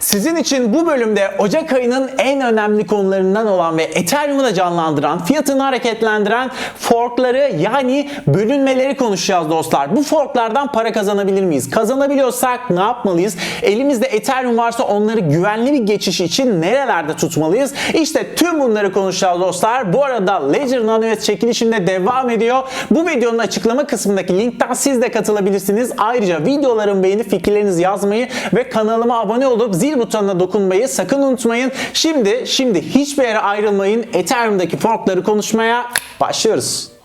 Sizin için bu bölümde Ocak ayının en önemli konularından olan ve Ethereum'u da canlandıran, fiyatını hareketlendiren forkları yani bölünmeleri konuşacağız dostlar. Bu forklardan para kazanabilir miyiz? Kazanabiliyorsak ne yapmalıyız? Elimizde Ethereum varsa onları güvenli bir geçiş için nerelerde tutmalıyız? İşte tüm bunları konuşacağız dostlar. Bu arada Ledger Nanoet çekilişinde devam ediyor. Bu videonun açıklama kısmındaki linkten siz de katılabilirsiniz. Ayrıca videolarımı beğenip fikirlerinizi yazmayı ve kanalıma abone olup zil butonuna dokunmayı sakın unutmayın. Şimdi şimdi hiçbir yere ayrılmayın. Ethereum'daki forkları konuşmaya başlıyoruz.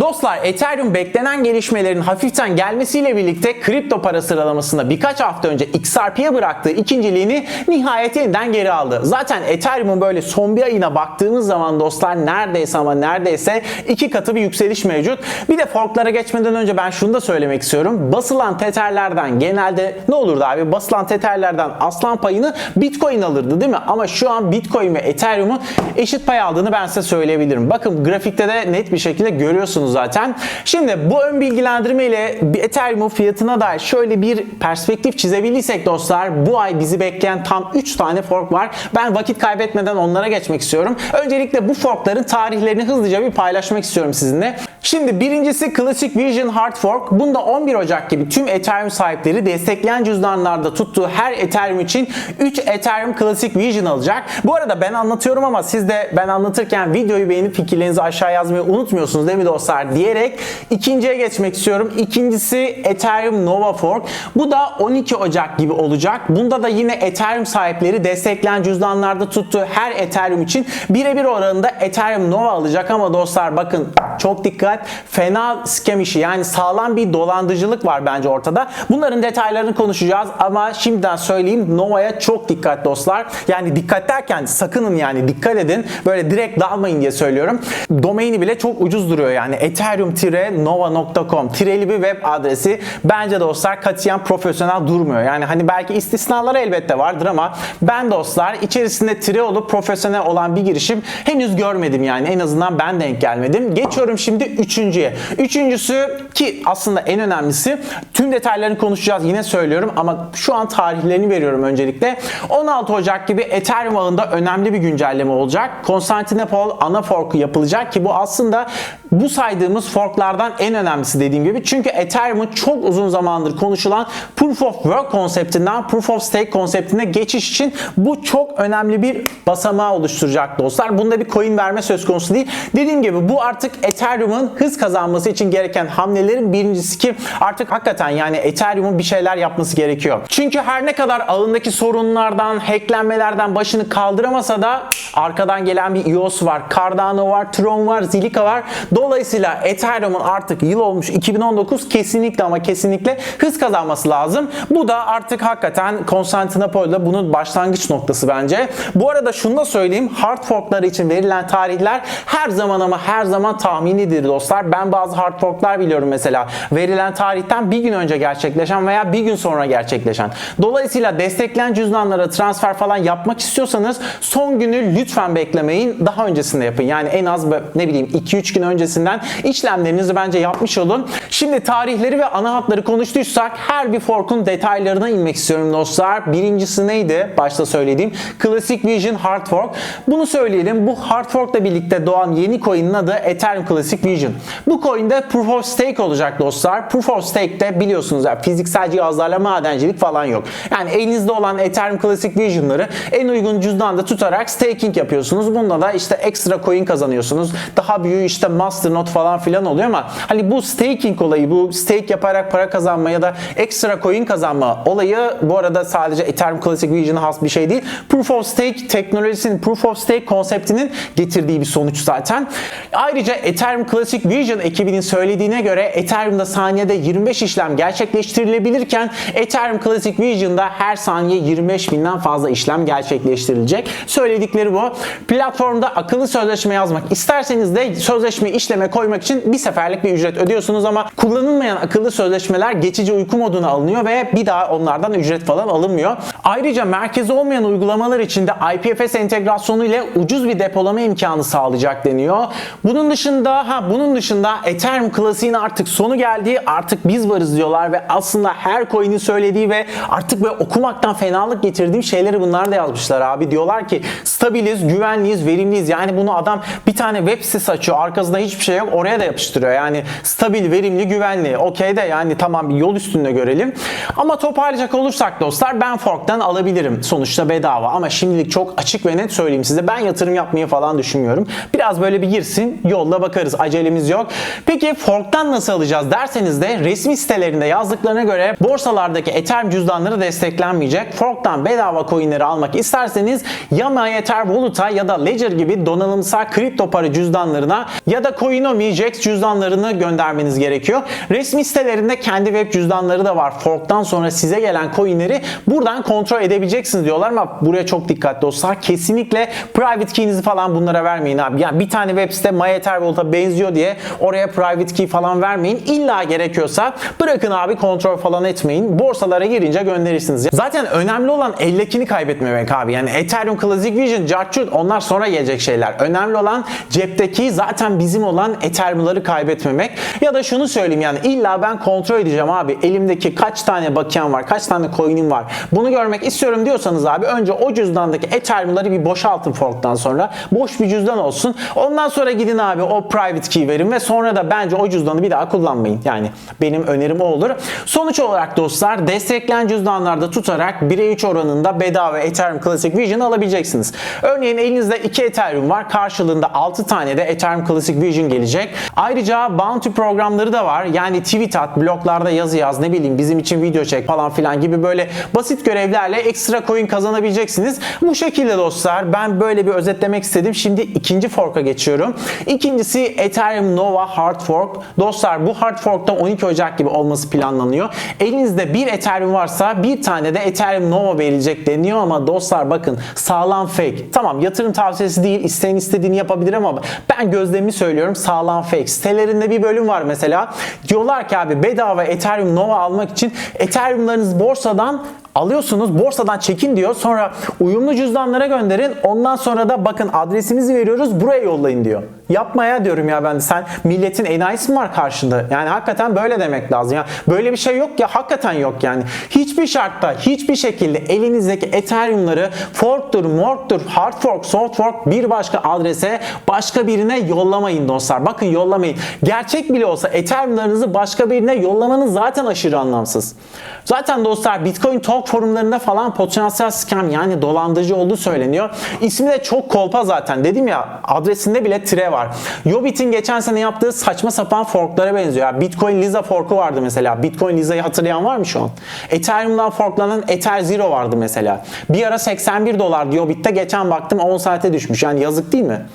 Dostlar Ethereum beklenen gelişmelerin hafiften gelmesiyle birlikte kripto para sıralamasında birkaç hafta önce XRP'ye bıraktığı ikinciliğini nihayet yeniden geri aldı. Zaten Ethereum'un böyle son bir ayına baktığımız zaman dostlar neredeyse ama neredeyse iki katı bir yükseliş mevcut. Bir de forklara geçmeden önce ben şunu da söylemek istiyorum. Basılan tetherlerden genelde ne olurdu abi? Basılan tetherlerden aslan payını Bitcoin alırdı değil mi? Ama şu an Bitcoin ve Ethereum'un eşit pay aldığını ben size söyleyebilirim. Bakın grafikte de net bir şekilde görüyorsunuz zaten. Şimdi bu ön bilgilendirme ile Ethereum fiyatına dair şöyle bir perspektif çizebilirsek dostlar bu ay bizi bekleyen tam 3 tane fork var. Ben vakit kaybetmeden onlara geçmek istiyorum. Öncelikle bu forkların tarihlerini hızlıca bir paylaşmak istiyorum sizinle. Şimdi birincisi Classic Vision Hard Fork. Bunda 11 Ocak gibi tüm Ethereum sahipleri destekleyen cüzdanlarda tuttuğu her Ethereum için 3 Ethereum Classic Vision alacak. Bu arada ben anlatıyorum ama siz de ben anlatırken videoyu beğenip fikirlerinizi aşağı yazmayı unutmuyorsunuz değil mi dostlar diyerek ikinciye geçmek istiyorum. İkincisi Ethereum Nova Fork. Bu da 12 Ocak gibi olacak. Bunda da yine Ethereum sahipleri destekleyen cüzdanlarda tuttuğu her Ethereum için birebir oranında Ethereum Nova alacak ama dostlar bakın çok dikkat. Fena scam işi yani sağlam bir dolandırıcılık var bence ortada. Bunların detaylarını konuşacağız ama şimdiden söyleyeyim Nova'ya çok dikkat dostlar. Yani dikkat derken sakının yani dikkat edin. Böyle direkt dalmayın diye söylüyorum. Domaini bile çok ucuz duruyor yani ethereum-nova.com tireli bir web adresi. Bence dostlar katiyen profesyonel durmuyor. Yani hani belki istisnaları elbette vardır ama ben dostlar içerisinde tire olup profesyonel olan bir girişim henüz görmedim yani. En azından ben denk gelmedim. Geçiyorum şimdi üçüncüye. Üçüncüsü ki aslında en önemlisi tüm detaylarını konuşacağız yine söylüyorum ama şu an tarihlerini veriyorum öncelikle. 16 Ocak gibi Ethereum ağında önemli bir güncelleme olacak. Konstantinopol ana forku yapılacak ki bu aslında bu saydığımız forklardan en önemlisi dediğim gibi. Çünkü Ethereum'un çok uzun zamandır konuşulan Proof of Work konseptinden Proof of Stake konseptine geçiş için bu çok önemli bir basamağı oluşturacak dostlar. Bunda bir coin verme söz konusu değil. Dediğim gibi bu artık Ethereum'un hız kazanması için gereken hamlelerin birincisi ki artık hakikaten yani Ethereum'un bir şeyler yapması gerekiyor. Çünkü her ne kadar ağındaki sorunlardan, hacklenmelerden başını kaldıramasa da arkadan gelen bir EOS var, Cardano var, Tron var, Zilliqa var. Dolayısıyla Ethereum'un artık yıl olmuş 2019 kesinlikle ama kesinlikle hız kazanması lazım. Bu da artık hakikaten Konstantinopol'da bunun başlangıç noktası bence. Bu arada şunu da söyleyeyim. Hard forkları için verilen tarihler her zaman ama her zaman tahminidir dostlar. Ben bazı hard forklar biliyorum mesela. Verilen tarihten bir gün önce gerçekleşen veya bir gün sonra gerçekleşen. Dolayısıyla destekleyen cüzdanlara transfer falan yapmak istiyorsanız son günü lütfen beklemeyin. Daha öncesinde yapın. Yani en az ne bileyim 2-3 gün öncesinden işlemlerinizi bence yapmış olun. Şimdi tarihleri ve ana hatları konuştuysak her bir fork'un detaylarına inmek istiyorum dostlar. Birincisi neydi? Başta söylediğim Classic Vision Hard Fork. Bunu söyleyelim. Bu Hard Fork'la birlikte doğan yeni coin'in adı Ethereum Classic Vision. Bu coin'de Proof of Stake olacak dostlar. Proof of Stake'de biliyorsunuz ya fiziksel cihazlarla madencilik falan yok. Yani elinizde olan Ethereum Classic Vision'ları en uygun cüzdanda tutarak staking yapıyorsunuz. Bunda da işte ekstra coin kazanıyorsunuz. Daha büyüğü işte masternode falan filan oluyor ama hani bu staking olayı, bu stake yaparak para kazanma ya da ekstra coin kazanma olayı bu arada sadece Ethereum Classic Vision'a has bir şey değil. Proof of Stake teknolojisinin, Proof of Stake konseptinin getirdiği bir sonuç zaten. Ayrıca Ethereum Classic Vision ekibinin söylediğine göre Ethereum'da saniyede 25 işlem gerçekleştirilebilirken Ethereum Classic Vision'da her saniye 25 binden fazla işlem gerçekleştirilecek. Söyledikleri bu. Platformda akıllı sözleşme yazmak isterseniz de sözleşmeyi işleme koymak için bir seferlik bir ücret ödüyorsunuz ama kullanılmayan akıllı sözleşmeler geçici uyku moduna alınıyor ve bir daha onlardan ücret falan alınmıyor. Ayrıca merkezi olmayan uygulamalar için de IPFS entegrasyonu ile ucuz bir depolama imkanı sağlayacak deniyor. Bunun dışında ha bunun dışında Ethereum klasiğin artık sonu geldi. Artık biz varız diyorlar ve aslında her coin'in söylediği ve artık böyle okumaktan fenalık getirdiğim şeyleri bunlar da yazmışlar abi. Diyorlar ki stabiliz, güvenliyiz, verimliyiz. Yani bunu adam bir tane web sitesi açıyor. Arkasında hiçbir şey yok. Oraya da yapıştırıyor. Yani stabil, verimli, güvenli. Okey de yani tamam bir yol üstünde görelim. Ama toparlayacak olursak dostlar ben Fork'tan alabilirim. Sonuçta bedava ama şimdilik çok açık ve net söyleyeyim size. Ben yatırım yapmayı falan düşünmüyorum. Biraz böyle bir girsin yolda bakarız. Acelemiz yok. Peki Fork'tan nasıl alacağız derseniz de resmi sitelerinde yazdıklarına göre borsalardaki Ethereum cüzdanları desteklenmeyecek. Fork'tan bedava coinleri almak isterseniz ya MyEther Wallet'a ya da Ledger gibi donanımsal kripto para cüzdanlarına ya da Coinomi, Jax cüzdanlarını göndermeniz gerekiyor. Resmi sitelerinde kendi web cüzdanları da var. Fork'tan sonra size gelen coinleri buradan kontrol edebileceksiniz diyorlar ama buraya çok dikkatli olsunlar. Kesinlikle private key'inizi falan bunlara vermeyin abi. Yani bir tane web site MyEther Benziyor diye oraya private key falan vermeyin. İlla gerekiyorsa bırakın abi kontrol falan etmeyin. Borsalara girince gönderirsiniz. Zaten önemli olan eldekini kaybetmemek abi. Yani Ethereum Classic Vision, Jarchut onlar sonra gelecek şeyler. Önemli olan cepteki zaten bizim olan Ethereum'ları kaybetmemek. Ya da şunu söyleyeyim yani illa ben kontrol edeceğim abi. Elimdeki kaç tane bakiyem var, kaç tane coin'im var. Bunu görmek istiyorum diyorsanız abi önce o cüzdandaki Ethereum'ları bir boşaltın forktan sonra. Boş bir cüzdan olsun. Ondan sonra gidin abi o private key verin ve sonra da bence o cüzdanı bir daha kullanmayın. Yani benim önerim o olur. Sonuç olarak dostlar destekleyen cüzdanlarda tutarak 1'e 3 oranında bedava Ethereum Classic Vision alabileceksiniz. Örneğin elinizde 2 Ethereum var. Karşılığında 6 tane de Ethereum Classic Vision gelecek. Ayrıca bounty programları da var. Yani tweet at, bloklarda yazı yaz, ne bileyim bizim için video çek falan filan gibi böyle basit görevlerle ekstra coin kazanabileceksiniz. Bu şekilde dostlar ben böyle bir özetlemek istedim. Şimdi ikinci fork'a geçiyorum. İkincisi Ethereum Nova Hard Fork. Dostlar bu Hard Fork'ta 12 Ocak gibi olması planlanıyor. Elinizde bir Ethereum varsa bir tane de Ethereum Nova verilecek deniyor ama dostlar bakın sağlam fake. Tamam yatırım tavsiyesi değil. isteyen istediğini yapabilir ama ben gözlemimi söylüyorum sağlam fake. Sitelerinde bir bölüm var mesela. Diyorlar ki abi bedava Ethereum Nova almak için Ethereum'larınız borsadan alıyorsunuz borsadan çekin diyor. Sonra uyumlu cüzdanlara gönderin. Ondan sonra da bakın adresimizi veriyoruz buraya yollayın diyor. Yapmaya diyorum ya ben sen milletin enayisi mi var karşında? Yani hakikaten böyle demek lazım. Ya böyle bir şey yok ya hakikaten yok yani. Hiçbir şartta hiçbir şekilde elinizdeki Ethereum'ları fork'tur, mork'tur, hard fork, soft fork bir başka adrese başka birine yollamayın dostlar. Bakın yollamayın. Gerçek bile olsa Ethereum'larınızı başka birine yollamanız zaten aşırı anlamsız. Zaten dostlar Bitcoin Talk forumlarında falan potansiyel scam yani dolandırıcı olduğu söyleniyor. İsmi de çok kolpa zaten. Dedim ya adresinde bile tire var. Yobit'in geçen sene yaptığı saçma sapan forklara benziyor. Ya Bitcoin Lisa forku vardı mesela. Bitcoin Lisa'yı hatırlayan var mı şu an? Ethereum'dan forklanan Ether Zero vardı mesela. Bir ara 81 dolardı Yobit'te. Geçen baktım 10 saate düşmüş. Yani yazık değil mi?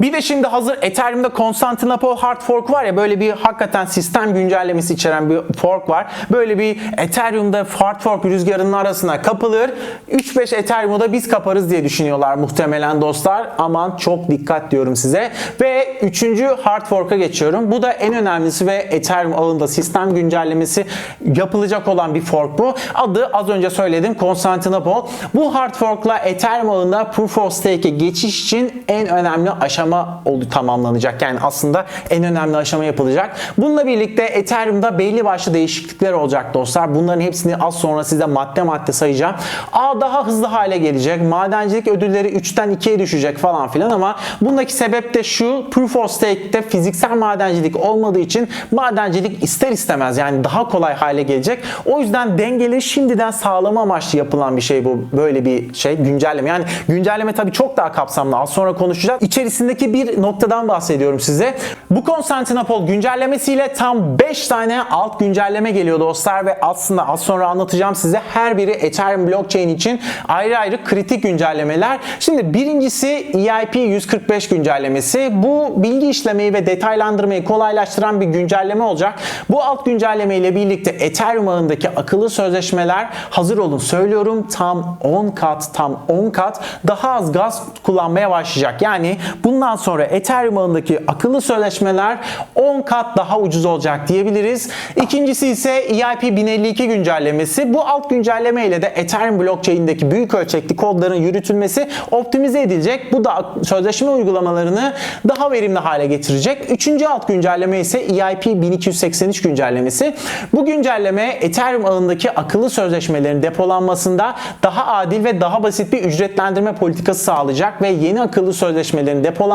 Bir de şimdi hazır Ethereum'da Constantinople Hard Fork var ya böyle bir hakikaten sistem güncellemesi içeren bir fork var. Böyle bir Ethereum'da Hard Fork rüzgarının arasına kapılır. 3-5 Ethereum'u da biz kaparız diye düşünüyorlar muhtemelen dostlar. Aman çok dikkat diyorum size. Ve 3. Hard Fork'a geçiyorum. Bu da en önemlisi ve Ethereum ağında sistem güncellemesi yapılacak olan bir fork bu. Adı az önce söyledim Constantinople. Bu Hard Fork'la Ethereum ağında Proof of Stake'e geçiş için en önemli aşama oldu tamamlanacak. Yani aslında en önemli aşama yapılacak. Bununla birlikte Ethereum'da belli başlı değişiklikler olacak dostlar. Bunların hepsini az sonra size madde madde sayacağım. A daha hızlı hale gelecek. Madencilik ödülleri 3'ten 2'ye düşecek falan filan ama bundaki sebep de şu Proof of Stake'te fiziksel madencilik olmadığı için madencilik ister istemez yani daha kolay hale gelecek. O yüzden dengeli şimdiden sağlama amaçlı yapılan bir şey bu. Böyle bir şey güncelleme. Yani güncelleme tabii çok daha kapsamlı. Az sonra konuşacağız. İçerisindeki bir noktadan bahsediyorum size. Bu Constantinople güncellemesiyle tam 5 tane alt güncelleme geliyor dostlar ve aslında az sonra anlatacağım size her biri Ethereum blockchain için ayrı ayrı kritik güncellemeler. Şimdi birincisi EIP 145 güncellemesi. Bu bilgi işlemeyi ve detaylandırmayı kolaylaştıran bir güncelleme olacak. Bu alt güncelleme ile birlikte Ethereum ağındaki akıllı sözleşmeler hazır olun. Söylüyorum tam 10 kat tam 10 kat daha az gaz kullanmaya başlayacak. Yani bunlar Bundan sonra Ethereum ağındaki akıllı sözleşmeler 10 kat daha ucuz olacak diyebiliriz. İkincisi ise EIP 1052 güncellemesi. Bu alt güncelleme ile de Ethereum blockchain'deki büyük ölçekli kodların yürütülmesi optimize edilecek. Bu da sözleşme uygulamalarını daha verimli hale getirecek. Üçüncü alt güncelleme ise EIP 1283 güncellemesi. Bu güncelleme Ethereum ağındaki akıllı sözleşmelerin depolanmasında daha adil ve daha basit bir ücretlendirme politikası sağlayacak ve yeni akıllı sözleşmelerin depolanmasında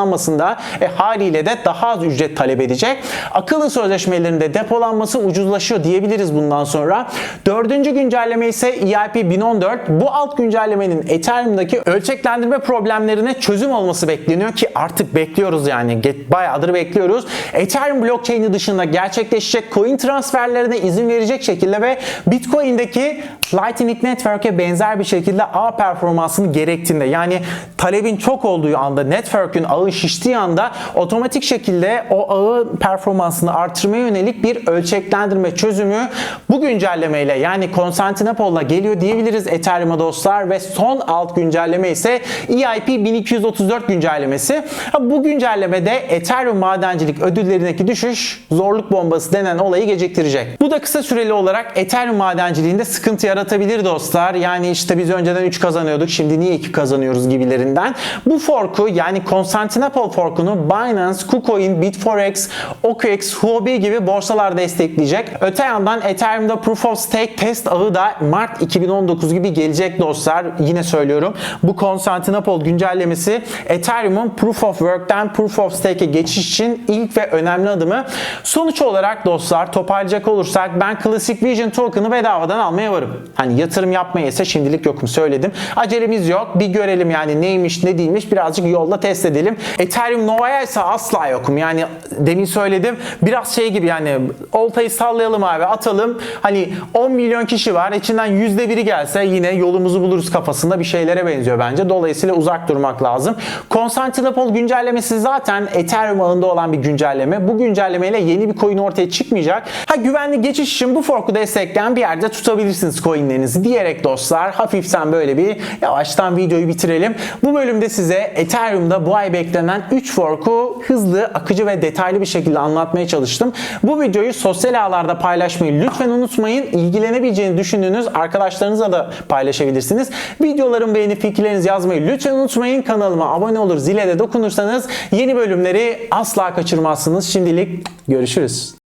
e, haliyle de daha az ücret talep edecek. Akıllı sözleşmelerin de depolanması ucuzlaşıyor diyebiliriz bundan sonra. Dördüncü güncelleme ise EIP 1014. Bu alt güncellemenin Ethereum'daki ölçeklendirme problemlerine çözüm olması bekleniyor ki artık bekliyoruz yani. Bayağıdır bekliyoruz. Ethereum blockchain'i dışında gerçekleşecek coin transferlerine izin verecek şekilde ve Bitcoin'deki Lightning Network'e benzer bir şekilde ağ performansını gerektiğinde yani talebin çok olduğu anda network'ün ağı şiştiği anda otomatik şekilde o ağı performansını artırmaya yönelik bir ölçeklendirme çözümü bu güncellemeyle yani Constantinople'la geliyor diyebiliriz Ethereum'a dostlar ve son alt güncelleme ise EIP 1234 güncellemesi. Bu güncellemede Ethereum madencilik ödüllerindeki düşüş zorluk bombası denen olayı geciktirecek. Bu da kısa süreli olarak Ethereum madenciliğinde sıkıntı yaratabilir dostlar. Yani işte biz önceden 3 kazanıyorduk şimdi niye 2 kazanıyoruz gibilerinden. Bu forku yani Constantinople forkunu Binance, KuCoin, Bitforex, OKX, Huobi gibi borsalar destekleyecek. Öte yandan Ethereum'da Proof of Stake test ağı da Mart 2019 gibi gelecek dostlar. Yine söylüyorum. Bu Constantinople güncellemesi Ethereum'un Proof of Work'ten Proof of Stake'e geçiş için ilk ve önemli adımı. Sonuç olarak dostlar toparlayacak olursak ben Classic Vision token'ı bedavadan almaya varım. Hani yatırım yapmaya ise şimdilik yokum söyledim. Acelemiz yok. Bir görelim yani neymiş ne değilmiş birazcık yolda test edelim. Ethereum Nova'ya ise asla yokum. Yani demin söyledim biraz şey gibi yani oltayı sallayalım abi atalım. Hani 10 milyon kişi var içinden yüzde biri gelse yine yolumuzu buluruz kafasında bir şeylere benziyor bence. Dolayısıyla uzak durmak lazım. Constantinople güncellemesi zaten Ethereum ağında olan bir güncelleme. Bu güncellemeyle yeni bir coin ortaya çıkmayacak. Ha güvenli geçiş için bu forku destekleyen bir yerde tutabilirsiniz coinlerinizi diyerek dostlar hafiften böyle bir yavaştan videoyu bitirelim. Bu bölümde size Ethereum'da bu ay beklenen 3 forku hızlı, akıcı ve detaylı bir şekilde anlatmaya çalıştım. Bu videoyu sosyal ağlarda paylaşmayı lütfen unutmayın. İlgilenebileceğini düşündüğünüz arkadaşlarınızla da paylaşabilirsiniz. Videoların beğeni fikirlerinizi yazmayı lütfen unutmayın. Kanalıma abone olur, zile de dokunursanız yeni bölümleri asla kaçırmazsınız. Şimdilik görüşürüz.